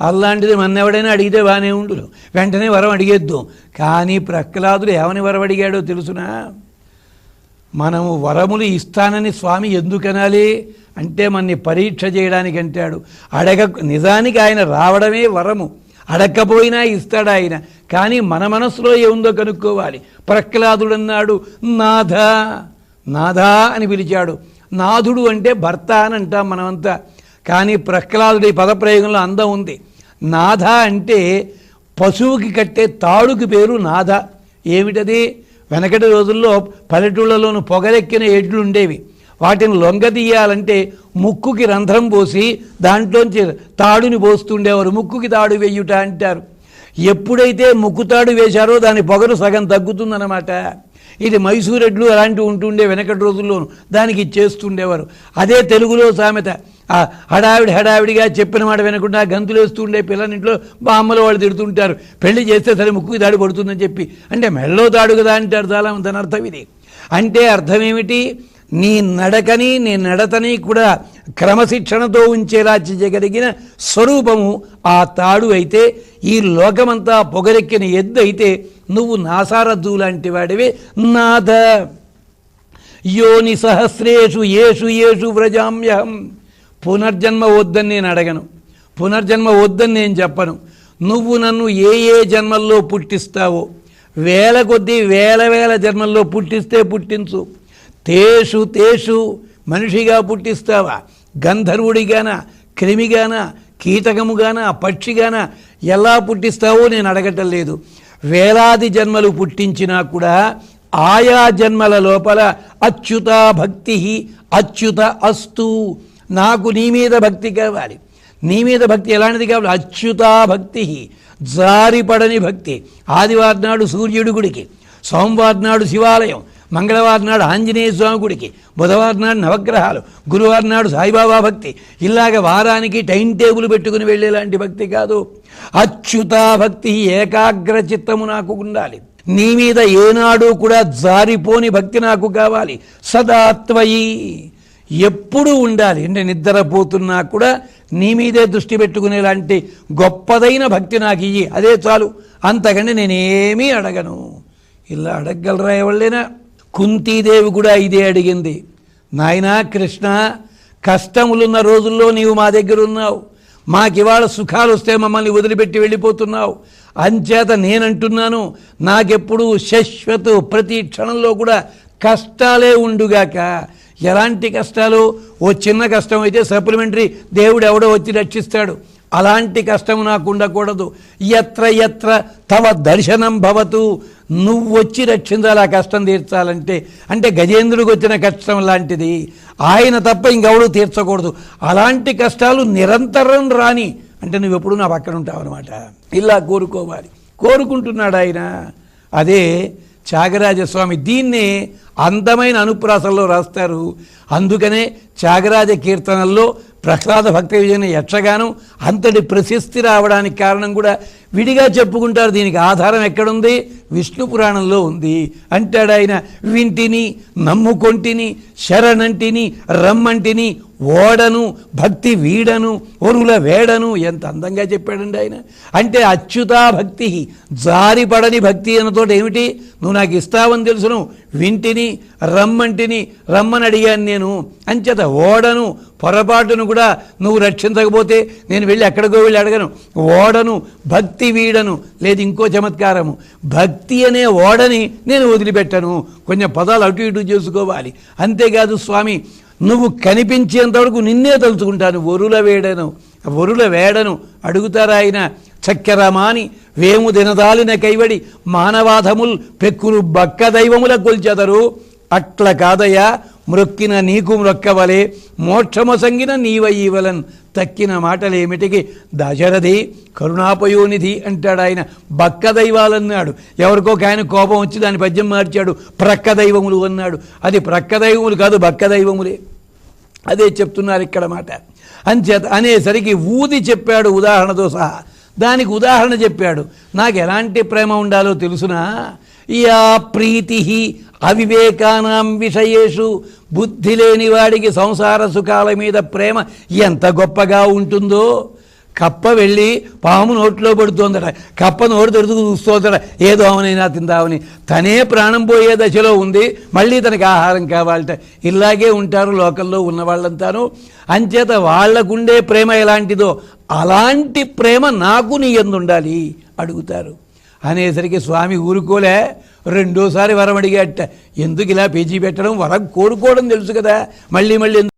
అలాంటిది మన ఎవడైనా అడిగితే బాగానే ఉండు వెంటనే వరం అడిగేద్దు. కానీ ప్రహ్లాదుడు ఏమని వరం అడిగాడో తెలుసునా? మనము వరములు ఇస్తానని స్వామి ఎందుకనాలి? అంటే మనని పరీక్ష చేయడానికి అంటాడు. అడగ నిజానికి ఆయన రావడమే వరము. అడగకపోయినా ఇస్తాడు ఆయన? కానీ మన మనసులో ఏముందో కనుక్కోవాలి. ప్రహ్లాదుడు అన్నాడు నాథ నాథా అని పిలిచాడు. నాథుడు అంటే భర్త అని అంటాం మనమంతా. కానీ ప్రహ్లాదుడి పదప్రయోగంలో అందం ఉంది. నాథ అంటే పశువుకి కట్టే తాడుకి పేరు నాథ ఏమిటది? వెనకటి రోజుల్లో పల్లెటూళ్ళలోనూ పొగరెక్కిన ఎడ్లు ఉండేవి. వాటిని లొంగదీయాలంటే ముక్కుకి రంధ్రం పోసి దాంట్లోంచి తాడుని పోస్తుండేవారు. ముక్కుకి తాడు వేయుట అంటారు. ఎప్పుడైతే ముక్కు తాడు వేశారో దాని పొగరు సగం తగ్గుతుందన్నమాట. ఇది మైసూరెడ్లు అలాంటివి ఉంటుండే వెనకటి రోజుల్లోనూ. దానికి చేస్తుండేవారు. అదే తెలుగులో సామెత. హడావిడి హడావిడిగా చెప్పిన మాట వినకుండా గంతులు వేస్తుండే పిల్లనింట్లో బామ్మలు వాళ్ళు తిడుతుంటారు. పెళ్ళి చేస్తే సరే ముక్కుకి దాడి పడుతుందని చెప్పి. అంటే మెళ్ళో తాడు కదా అంటారు చాలా దాని అర్థం ఇది. అంటే అర్థం ఏమిటి నీ నడకని నీ నడతని కూడా క్రమశిక్షణతో ఉంచేలా చేయగలిగిన స్వరూపము ఆ తాడు అయితే ఈ లోకమంతా పొగరెక్కిన ఎద్దు అయితే నువ్వు నాసారద్దు లాంటి వాడివే నాథ. యోని సహస్రేషు ఏషు ఏషు వ్రజామ్యహం. పునర్జన్మ వద్దని నేను అడగను. పునర్జన్మ వద్దని నేను చెప్పను. నువ్వు నన్ను ఏ ఏ జన్మల్లో పుట్టిస్తావో వేల కొద్దీ వేల వేల జన్మల్లో పుట్టిస్తే పుట్టించు. తేషు తేషు మనిషిగా పుట్టిస్తావా? గంధర్వుడిగాన? క్రిమిగాన? కీటకముగాన? పక్షిగాన? ఎలా పుట్టిస్తావో నేను అడగటం లేదు. వేలాది జన్మలు పుట్టించినా కూడా ఆయా జన్మల లోపల అచ్యుత భక్తి అచ్యుత అస్తు. నాకు నీ మీద భక్తి కావాలి. నీ మీద భక్తి ఎలాంటిది కావాలి? అచ్యుతా భక్తి. జారిపడని భక్తి. ఆదివారం నాడు సూర్యుడి గుడికి సోమవారం నాడు శివాలయం మంగళవారం నాడు ఆంజనేయ స్వామి గుడికి బుధవారం నాడు నవగ్రహాలు గురువారం నాడు సాయిబాబా భక్తి. ఇలాగ వారానికి టైం టేబుల్ పెట్టుకుని వెళ్ళేలాంటి భక్తి కాదు. అచ్యుతా భక్తి ఏకాగ్ర చిత్తము నాకు ఉండాలి. నీ మీద ఏనాడు కూడా జారిపోని భక్తి నాకు కావాలి. సదాత్వయి ఎప్పుడు ఉండాలి. అంటే నిద్రపోతున్నా కూడా నీ మీదే దృష్టి పెట్టుకునేలాంటి గొప్పదైన భక్తి నాకు ఇయ్యి. అదే చాలు. అంతకంటే నేనేమీ అడగను. ఇలా అడగగలరా ఎవళ్ళైనా? కుంతీదేవి కూడా ఇదే అడిగింది. నాయనా కృష్ణ కష్టములున్న రోజుల్లో నీవు మా దగ్గర ఉన్నావు మాకివాళ సుఖాలు వస్తే మమ్మల్ని వదిలిపెట్టి వెళ్ళిపోతున్నావు. అంచేత నేనంటున్నాను నాకెప్పుడు శశ్వత ప్రతి క్షణంలో కూడా కష్టాలే ఉండుగాక ఎలాంటి కష్టాలు? ఓ చిన్న కష్టం అయితే సప్లిమెంటరీ దేవుడు ఎవడో వచ్చి రక్షిస్తాడు. అలాంటి కష్టం నాకు ఉండకూడదు. ఎత్ర ఎత్ర తవ దర్శనం భవతు. నువ్వు వచ్చి రక్షించాలి ఆ కష్టం తీర్చాలంటే. అంటే గజేంద్రుడికి వచ్చిన కష్టం లాంటిది. ఆయన తప్ప ఇంకెవడూ తీర్చకూడదు. అలాంటి కష్టాలు నిరంతరం రాని. అంటే నువ్వు ఎప్పుడు నా పక్కన ఉంటావు అనమాట ఇలా కోరుకోవాలి. కోరుకుంటున్నాడు ఆయన. అదే త్యాగరాజస్వామి. దీన్నే అందమైన అనుప్రాసంలో రాస్తారు. అందుకనే త్యాగరాజ కీర్తనల్లో ప్రహ్లాద భక్త విజయన యక్షగానం అంతటి ప్రశస్తి రావడానికి కారణం కూడా విడిగా చెప్పుకుంటారు. దీనికి ఆధారం ఎక్కడుంది? విష్ణు పురాణంలో ఉంది. అంటాడు ఆయన వింటిని నమ్ముకొంటిని శరణంటిని రమ్మంటిని ఓడను భక్తి వీడను ఒరుల వేడను ఎంత అందంగా చెప్పాడండి ఆయన. అంటే అచ్యుతా భక్తి జారిపడని భక్తి అన్నతోటి ఏమిటి? నువ్వు నాకు ఇస్తావని తెలుసును. వింటిని రమ్మంటిని రమ్మని అడిగాను నేను. అంచేత ఓడను పొరపాటును కూడా నువ్వు రక్షించకపోతే నేను వెళ్ళి ఎక్కడికో వెళ్ళి అడగను. ఓడను భక్తి వీడను లేదు ఇంకో చమత్కారము. భక్తి అనే ఓడని నేను వదిలిపెట్టను. కొంచెం పదాలు అటు ఇటు చేసుకోవాలి. అంతేకాదు స్వామి నువ్వు కనిపించేంతవరకు నిన్నే తలుచుకుంటాను ఒరుల వేడను ఒరుల వేడను అడుగుతారా ఆయన? చక్కెరమాని వేము దినదాలిన కైవడి మానవాధముల్ పెక్కులు బక్క దైవముల కొల్చెదరు. అట్ల కాదయ్యా మ్రొక్కిన నీకు మ్రొక్కవలే మోక్షమసంగిన నీవయ్యవలన్ తక్కిన మాటలేమిటికి? దశరథి కరుణాపయోనిధి అంటాడు ఆయన. బక్క దైవాలన్నాడు. ఎవరికో ఆయన కోపం వచ్చి దాని పద్యం మార్చాడు. ప్రక్క దైవములు అన్నాడు. అది ప్రక్క దైవములు కాదు బక్క దైవములే. అదే చెప్తున్నారు ఇక్కడ మాట. అంచేత అనేసరికి ఊది చెప్పాడు ఉదాహరణతో సహా. దానికి ఉదాహరణ చెప్పాడు. నాకు ఎలాంటి ప్రేమ ఉండాలో తెలుసునా? యా ప్రీతి అవివేకానాం విషయేషు బుద్ధి లేని వాడికి సంసార సుఖాల మీద ప్రేమ ఎంత గొప్పగా ఉంటుందో. కప్ప వెళ్ళి పాము నోట్లో పడుతోందట. కప్ప నోరు తెరుచుకు చూస్తోందట. ఏ దోమనైనా తిందామని. తనే ప్రాణం పోయే దశలో ఉంది. మళ్ళీ తనకి ఆహారం కావాలట. ఇలాగే ఉంటారు లోకల్లో ఉన్న వాళ్ళంతాను అంచేత వాళ్ళకుండే ప్రేమ ఎలాంటిదో అలాంటి ప్రేమ నాకు నీ ఎందుండాలి? అడుగుతారు. అనేసరికి స్వామి ఊరుకోలే రెండోసారి వరం అడిగాట ఎందుకు ఇలా పేజీ పెట్టడం వరం కోరుకోవడం తెలుసు కదా మళ్ళీ మళ్ళీ ఎందుకు